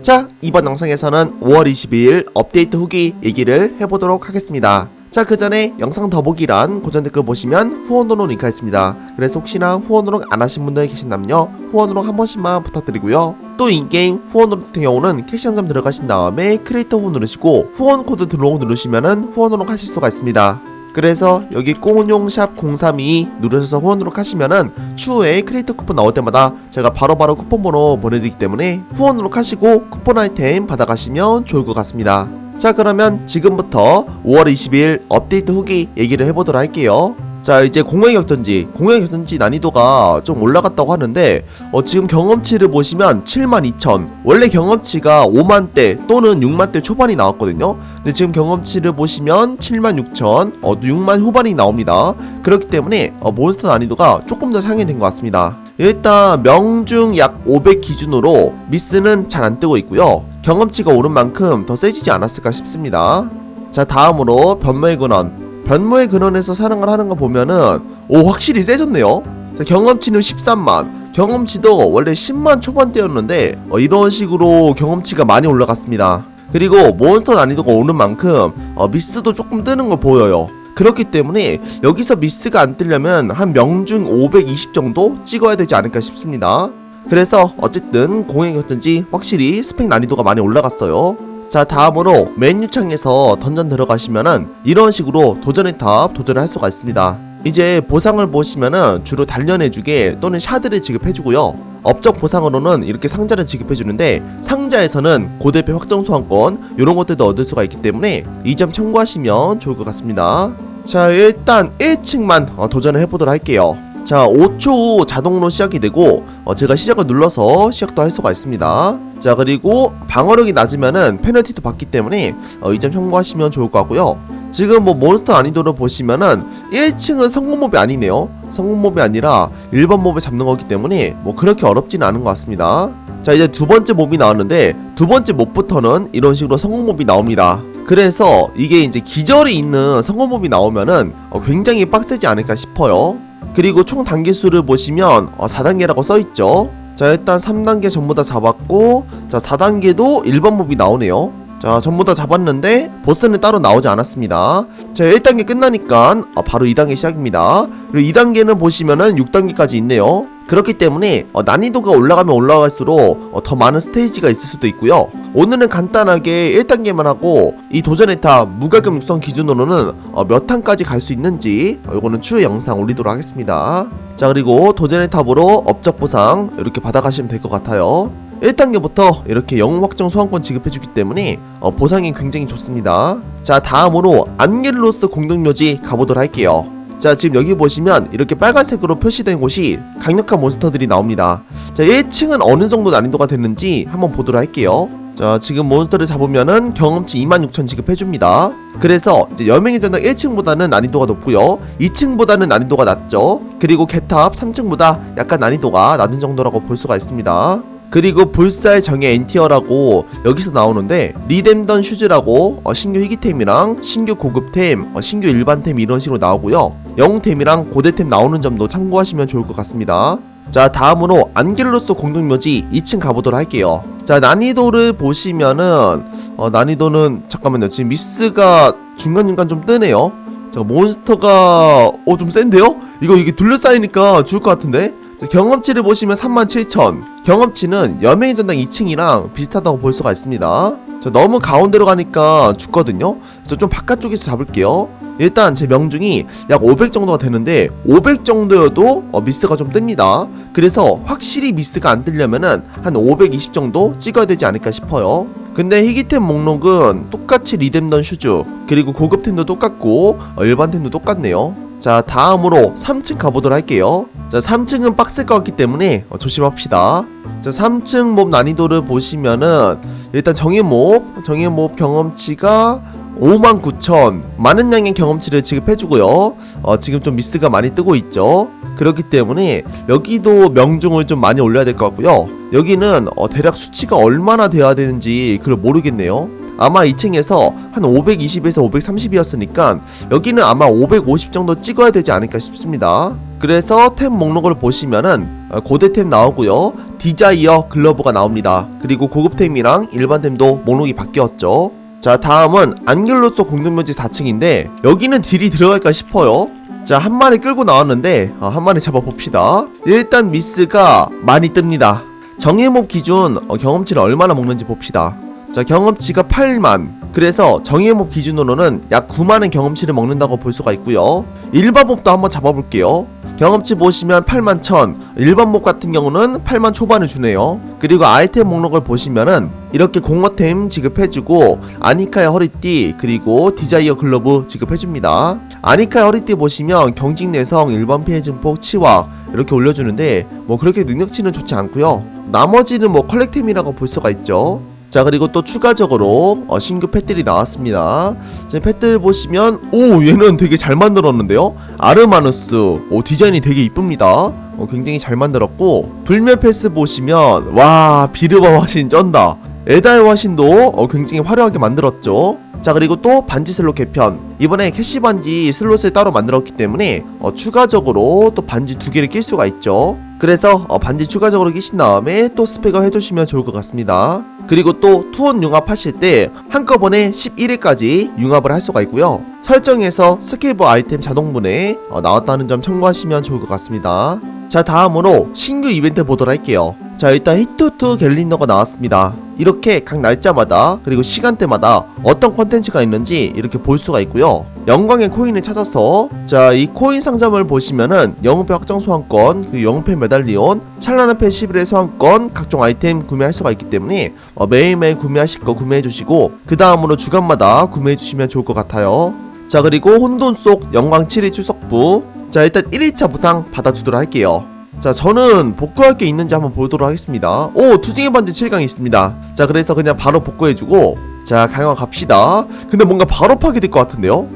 자, 이번 영상에서는 5월 22일 업데이트 후기 얘기를 해보도록 하겠습니다. 자, 그 전에 영상 더보기란 고전 댓글 보시면 후원으로 링크가 있습니다. 그래서 혹시나 후원으로 안 하신 분들 계신다면요, 후원으로 한 번씩만 부탁드리고요. 또 인게임 후원으로 같은 경우는 캐시 한점 들어가신 다음에 크리에이터 후 누르시고 후원 코드 들어오고 누르시면은 후원으로 하실 수가 있습니다. 그래서 여기 꽁용샵 032 누르셔서 후원으로 하시면은 추후에 크리에이터 쿠폰 나올 때마다 제가 바로 바로 쿠폰 번호 보내드리기 때문에 후원으로 하시고 쿠폰 아이템 받아가시면 좋을 것 같습니다. 자 그러면 지금부터 5월 20일 업데이트 후기 얘기를 해보도록 할게요. 자 이제 공허의 격전지 공허의 격전지 난이도가 좀 올라갔다고 하는데 어, 지금 경험치를 보시면 72,000 원래 경험치가 5만대 또는 6만대 초반이 나왔거든요. 근데 지금 경험치를 보시면 76,000 어, 6만 후반이 나옵니다. 그렇기 때문에 어, 몬스터 난이도가 조금 더 상향된 것 같습니다. 일단 명중 약 500 기준으로 미스는 잘 안 뜨고 있고요. 경험치가 오른 만큼 더 세지지 않았을까 싶습니다. 자 다음으로 변모의 근원 변모의 근원에서 사랑을 하는 거 보면은 오 확실히 세졌네요. 자, 경험치는 13만. 경험치도 원래 10만 초반대였는데 어, 이런 식으로 경험치가 많이 올라갔습니다. 그리고 몬스터 난이도가 오는 만큼 어, 미스도 조금 뜨는 거 보여요. 그렇기 때문에 여기서 미스가 안 뜨려면 한 명중 520 정도 찍어야 되지 않을까 싶습니다. 그래서 어쨌든 공행이었든지 확실히 스펙 난이도가 많이 올라갔어요 자 다음으로 메뉴 창에서 던전 들어가시면은 이런 식으로 도전의 탑 도전을 할 수가 있습니다. 이제 보상을 보시면은 주로 단련해주게 또는 샤드를 지급해주고요. 업적 보상으로는 이렇게 상자를 지급해주는데 상자에서는 고대표 확정 소환권 이런 것들도 얻을 수가 있기 때문에 이 점 참고하시면 좋을 것 같습니다. 자 일단 1층만 어, 도전을 해보도록 할게요 자 5초 후 자동으로 시작이 되고 어, 제가 시작을 눌러서 시작도 할 수가 있습니다. 자 그리고 방어력이 낮으면은 페널티도 받기 때문에 어, 이점 참고하시면 좋을 것 같고요. 지금 뭐 몬스터 난이도를 보시면은 1층은 성공 몹이 아니네요. 성공 몹이 아니라 일반 몹을 잡는 거기 때문에 뭐 그렇게 어렵지는 않은 것 같습니다. 자 이제 두 번째 몹이 나왔는데 두 번째 몹부터는 이런 식으로 성공 몹이 나옵니다. 그래서 이게 이제 기절이 있는 성공 몹이 나오면은 어, 굉장히 빡세지 않을까 싶어요 그리고 총 단계 수를 보시면 어, 4단계라고 써있죠? 자 일단 3단계 전부 다 잡았고 자 4단계도 일반 몹이 나오네요 자 전부 다 잡았는데 보스는 따로 나오지 않았습니다. 자 1단계 끝나니까 어, 바로 2단계 시작입니다. 그리고 2단계는 보시면은 6단계까지 있네요. 그렇기 때문에 어, 난이도가 올라가면 올라갈수록 어, 더 많은 스테이지가 있을 수도 있고요. 오늘은 간단하게 1단계만 하고 이 도전의 탑 무가금 육성 기준으로는 어, 몇 탄까지 갈 수 있는지 어, 이거는 추후 영상 올리도록 하겠습니다. 자 그리고 도전의 탑으로 업적 보상 이렇게 받아가시면 될 것 같아요 1단계부터 이렇게 영웅 확정 소환권 지급해주기 때문에 어, 보상이 굉장히 좋습니다. 자 다음으로 안겔로스 공동묘지 가보도록 할게요. 자 지금 여기 보시면 이렇게 빨간색으로 표시된 곳이 강력한 몬스터들이 나옵니다. 자 1층은 어느 정도 난이도가 됐는지 한번 보도록 할게요. 자 지금 몬스터를 잡으면은 경험치 26,000 지급해줍니다. 그래서 이제 여명의 전당 1층보다는 난이도가 높고요. 2층보다는 난이도가 낮죠. 그리고 개탑 3층보다 약간 난이도가 낮은 정도라고 볼 수가 있습니다 그리고 볼살 정의 엔티어라고 여기서 나오는데 리뎀던 슈즈라고 어, 신규 희귀템이랑 신규 고급템, 어, 신규 일반템 이런 식으로 나오고요. 영웅템이랑 고대템 나오는 점도 참고하시면 좋을 것 같습니다. 자 다음으로 안겔로스 공동묘지 2층 가보도록 할게요. 자 난이도를 보시면은 어, 난이도는 잠깐만요. 지금 미스가 중간중간 좀 뜨네요. 자 몬스터가 어 좀 센데요? 이거 이게 둘러싸이니까 죽을 것 같은데? 자, 경험치를 보시면 37,000 경험치는 여명의 전당 2층이랑 비슷하다고 볼 수가 있습니다. 자, 너무 가운데로 가니까 죽거든요. 그래서 좀 바깥쪽에서 잡을게요. 일단 제 명중이 약 500 정도가 되는데 500 정도여도 어, 미스가 좀 뜹니다. 그래서 확실히 미스가 안 뜨려면은 한 520 정도 찍어야 되지 않을까 싶어요. 근데 희귀템 목록은 똑같이 리뎀던 슈즈 그리고 고급템도 똑같고 어, 일반템도 똑같네요 자 다음으로 3층 가보도록 할게요. 자 3층은 빡셀 것 같기 때문에 어, 조심합시다. 자 3층 몹 난이도를 보시면은 일단 정의몹 정의몹 경험치가 59,000 많은 양의 경험치를 지급해주고요. 어, 지금 좀 미스가 많이 뜨고 있죠. 그렇기 때문에 여기도 명중을 좀 많이 올려야 될 것 같고요. 여기는 어, 대략 수치가 얼마나 돼야 되는지 그걸 모르겠네요 아마 2층에서 한 520에서 530이었으니까 여기는 아마 550 정도 찍어야 되지 않을까 싶습니다. 그래서 템 목록을 보시면은 어, 고대템 나오고요. 디자이어 글러브가 나옵니다. 그리고 고급템이랑 일반템도 목록이 바뀌었죠. 자 다음은 안귤로소 공동묘지 4층인데 여기는 딜이 들어갈까 싶어요. 자 한 마리 끌고 나왔는데 어, 한 마리 잡아봅시다. 일단 미스가 많이 뜹니다. 정예몹 기준 어, 경험치를 얼마나 먹는지 봅시다. 자 경험치가 8만. 그래서 정예몹 기준으로는 약 9만의 경험치를 먹는다고 볼 수가 있고요. 일반 몹도 한번 잡아볼게요. 경험치 보시면 8만 1000 일반 몹 같은 경우는 8만 초반을 주네요. 그리고 아이템 목록을 보시면은 이렇게 공허템 지급해주고 아니카의 허리띠 그리고 디자이어 글러브 지급해줍니다. 아니카의 허리띠 보시면 경직 내성 일반 피해 증폭 치확 이렇게 올려주는데 뭐 그렇게 능력치는 좋지 않고요. 나머지는 뭐 컬렉템이라고 볼 수가 있죠 자 그리고 또 추가적으로 어, 신규 펫들이 나왔습니다. 자 펫들 보시면 오 얘는 되게 잘 만들었는데요? 아르마누스. 오 디자인이 되게 이쁩니다. 어, 굉장히 잘 만들었고 불멸 패스 보시면 와 비르바 화신 쩐다. 에다의 화신도 어, 굉장히 화려하게 만들었죠? 자 그리고 또 반지 슬롯 개편. 이번에 캐시 반지 슬롯을 따로 만들었기 때문에 어, 추가적으로 또 반지 두 개를 낄 수가 있죠 그래서 어, 반지 추가적으로 끼신 다음에 또 스펙을 해두시면 좋을 것 같습니다. 그리고 또 투혼 융합 하실 때 한꺼번에 11일까지 융합을 할 수가 있고요. 설정에서 스케이브 아이템 자동문에 어, 나왔다는 점 참고하시면 좋을 것 같습니다. 자 다음으로 신규 이벤트 보도록 할게요. 자 일단 히투투 갤린더가 나왔습니다 이렇게 각 날짜마다 그리고 시간대마다 어떤 컨텐츠가 있는지 이렇게 볼 수가 있고요. 영광의 코인을 찾아서 자 이 코인 상점을 보시면은 영웅패 확정 소환권 그리고 영웅패 메달리온 찬란한 패 11의 소환권 각종 아이템 구매할 수가 있기 때문에 어, 매일매일 구매하실 거 구매해 주시고 그 다음으로 주간마다 구매해 주시면 좋을 것 같아요. 자 그리고 혼돈 속 영광 7일 출석부. 자 일단 1일차 보상 받아주도록 할게요 자 저는 복구할 게 있는지 한번 보도록 하겠습니다. 오 투징의 반지 7강이 있습니다. 자 그래서 그냥 바로 복구해주고 자 강화 갑시다. 근데 뭔가 바로 파괴될 것 같은데요?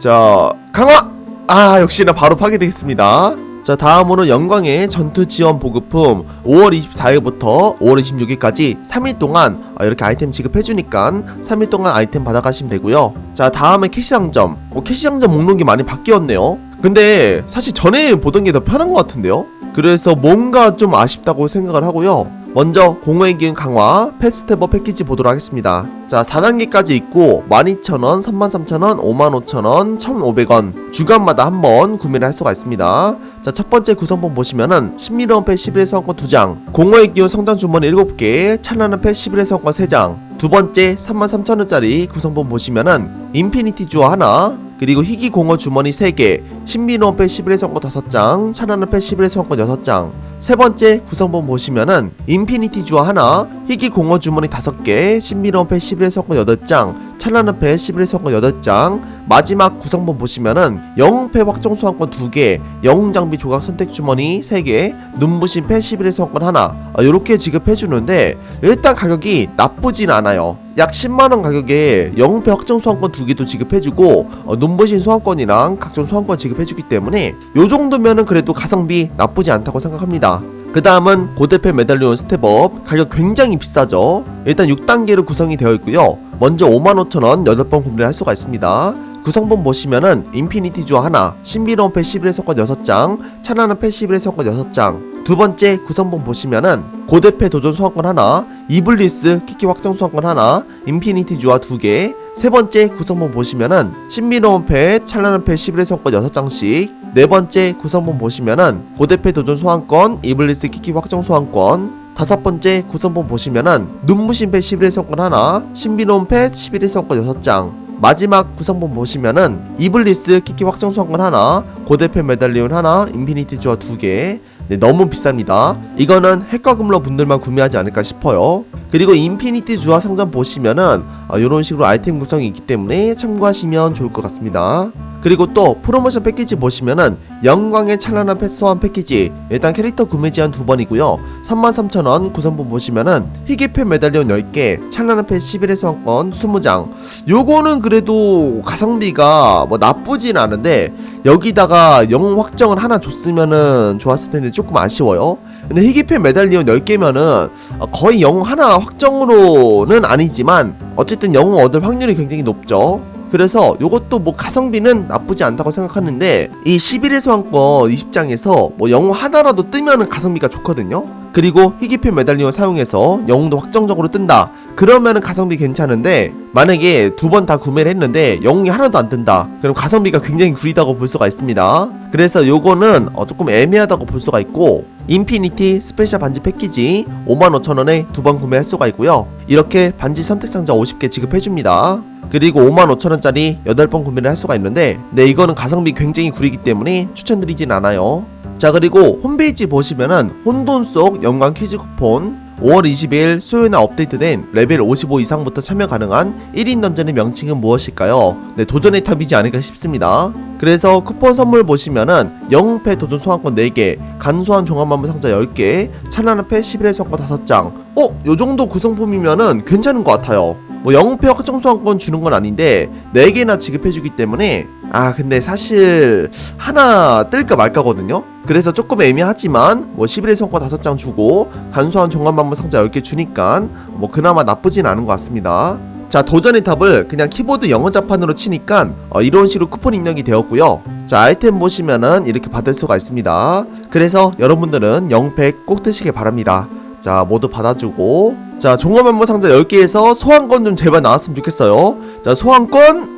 자 강화! 아 역시나 바로 파괴되겠습니다. 자 다음으로 영광의 전투 지원 보급품. 5월 24일부터 5월 26일까지 3일 동안 어, 이렇게 아이템 지급해주니까 3일 동안 아이템 받아가시면 되고요. 자 다음에 캐시 상점. 어, 캐시 상점 목록이 많이 바뀌었네요 근데 사실 전에 보던 게 더 편한 것 같은데요? 그래서 뭔가 좀 아쉽다고 생각을 하고요 먼저 공허의 기운 강화 패스테버 패키지 보도록 하겠습니다. 자 4단계까지 있고 12,000원, 33,000원, 55,000원, 1,500원. 주간마다 한 번 구매를 할 수가 있습니다. 자 첫번째 구성본 보시면은 신미로운 패 11의 성권 2장 공허의 기운 성장 주머니 7개 찬란한 패 11의 성권 3장. 두 번째 33,000원짜리 구성본 보시면은 인피니티 주어 하나 그리고 희귀 공허 주머니 3개, 신비노원 패 11의 성권 5장, 찬란한 패 11의 성권 6장. 세 번째 구성본 보시면은 인피니티 주어 하나, 희귀 공허 주머니 5개, 신비노원 패 11의 성권 8장, 찬란한 패 11의 성권 8장. 마지막 구성본 보시면은 영웅패 확정 소환권 2개, 영웅 장비 조각 선택 주머니 3개, 눈부신 패 11의 성권 하나. 어, 요렇게 지급해주는데 일단 가격이 나쁘진 않아요. 약 10만원 가격에 영웅패 확정 소환권 두 개도 지급해주고 어, 눈부신 소환권이랑 각종 소환권 지급해주기 때문에 요 정도면은 그래도 가성비 나쁘지 않다고 생각합니다. 그 다음은 고대패 메달리온 스텝업 가격 굉장히 비싸죠. 일단 6단계로 구성이 되어 있고요. 먼저 55,000원 8번 구매를 할 수가 있습니다. 구성본 보시면은 인피니티 주어 하나, 신비로운 패 11의 성권 6장, 찬란한 패 11의 성권 6장, 두 번째 구성본 보시면은 고대패 도전 소환권 하나, 이블리스 키키 확정 소환권 하나, 인피니티 주화 두 개, 세 번째 구성본 보시면은 신비로운 패, 찬란한 패 11의 성권 6장씩, 네 번째 구성본 보시면은 고대패 도전 소환권, 이블리스 키키 확정 소환권, 다섯 번째 구성본 보시면은 눈부신 패 11의 성권 하나, 신비로운 패 11의 성권 6장, 마지막 구성본 보시면은 이블리스 키키 확정 소환권 하나, 고대패 메달리온 하나, 인피니티 주화 두 개. 네, 너무 비쌉니다. 이거는 핵과 금러 분들만 구매하지 않을까 싶어요. 그리고 인피니티 주화 상점 보시면은 이런 식으로 아이템 구성이 있기 때문에 참고하시면 좋을 것 같습니다. 그리고 또 프로모션 패키지 보시면은 영광의 찬란한 패 소환 패키지 일단 캐릭터 구매 제한 두 번이고요. 33,000원 구성품 보시면은 희귀패 메달리온 10개 찬란한 패 11회 소환권 20장. 요거는 그래도 가성비가 뭐 나쁘진 않은데 여기다가 영웅 확정을 하나 줬으면은 좋았을 텐데 조금 아쉬워요. 근데 희귀패 메달리온 10개면은 거의 영웅 하나 확정으로는 아니지만 어쨌든 영웅 얻을 확률이 굉장히 높죠 그래서 요것도 뭐 가성비는 나쁘지 않다고 생각하는데 이 11회 소환권 20장에서 뭐 영웅 하나라도 뜨면은 가성비가 좋거든요. 그리고 희귀패 메달리온 사용해서 영웅도 확정적으로 뜬다. 그러면은 가성비 괜찮은데 만약에 두 번 다 구매를 했는데 영웅이 하나도 안 뜬다. 그럼 가성비가 굉장히 구리다고 볼 수가 있습니다. 그래서 요거는 어, 조금 애매하다고 볼 수가 있고 인피니티 스페셜 반지 패키지 55,000원에 두 번 구매할 수가 있고요. 이렇게 반지 선택 상자 50개 지급해줍니다. 그리고 55,000원짜리 8번 구매를 할 수가 있는데 네 이거는 가성비 굉장히 구리기 때문에 추천드리진 않아요 자 그리고 홈페이지 보시면은 혼돈 속 연관 퀴즈 쿠폰 5월 20일 수요일날 업데이트된 레벨 55 이상부터 참여 가능한 1인 던전의 명칭은 무엇일까요? 네 도전의 탑이지 않을까 싶습니다 그래서 쿠폰 선물 보시면은 영웅패 도전 소환권 4개 간소한 종합만물 상자 10개 찬란한 패 11회 소환권 5장 어? 요정도 구성품이면은 괜찮은 것 같아요 뭐 영웅패 확정 소환권 주는 건 아닌데 4개나 지급해주기 때문에 아 근데 사실 하나 뜰까 말까거든요. 그래서 조금 애매하지만 뭐 11회 성과 5장 주고 간소한 종합만물 상자 10개 주니까 뭐 그나마 나쁘진 않은 것 같습니다. 자 도전의 탑을 그냥 키보드 영어 자판으로 치니까 어, 이런 식으로 쿠폰 입력이 되었고요. 자 아이템 보시면은 이렇게 받을 수가 있습니다. 그래서 여러분들은 영팩 꼭 드시길 바랍니다 자 모두 받아주고. 자 종합만물 상자 10개에서 소환권 좀 제발 나왔으면 좋겠어요. 자 소환권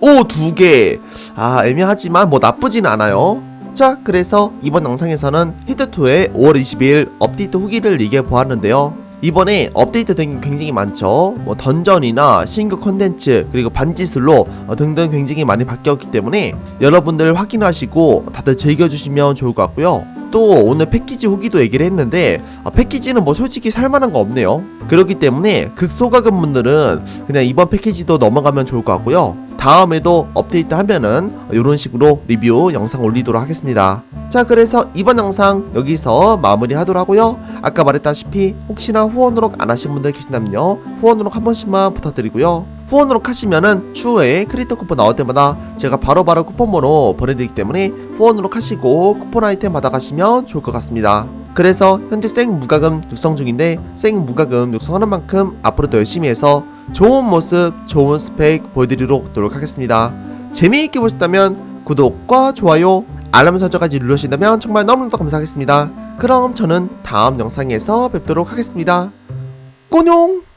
오 두개. 아 애매하지만 뭐 나쁘진 않아요. 자 그래서 이번 영상에서는 히트2의 5월 20일 업데이트 후기를 얘기해 보았는데요. 이번에 업데이트 된 게 굉장히 많죠. 뭐 던전이나 신규 컨텐츠 그리고 반지슬로 어, 등등 굉장히 많이 바뀌었기 때문에 여러분들 확인하시고 다들 즐겨주시면 좋을 것 같고요 또 오늘 패키지 후기도 얘기를 했는데 아, 패키지는 뭐 솔직히 살만한 거 없네요. 그렇기 때문에 극소가금 분들은 그냥 이번 패키지도 넘어가면 좋을 것 같고요. 다음에도 업데이트 하면은 이런 식으로 리뷰 영상 올리도록 하겠습니다. 자 그래서 이번 영상 여기서 마무리 하도록 하고요. 아까 말했다시피 혹시나 후원으로 안 하신 분들 계신다면요. 후원으로 한 번씩만 부탁드리고요 후원으로 하시면은 추후에 크리터 쿠폰 나올 때마다 제가 바로바로 쿠폰 번호 보내드리기 때문에 후원으로 하시고 쿠폰 아이템 받아가시면 좋을 것 같습니다 그래서 현재 생 무과금 육성 중인데 생 무과금 육성하는 만큼 앞으로도 열심히 해서 좋은 모습, 좋은 스펙 보여드리도록 노력하겠습니다. 재미있게 보셨다면 구독과 좋아요, 알람 설정까지 눌러주신다면 정말 너무너무 감사하겠습니다. 그럼 저는 다음 영상에서 뵙도록 하겠습니다. 꼬뇽!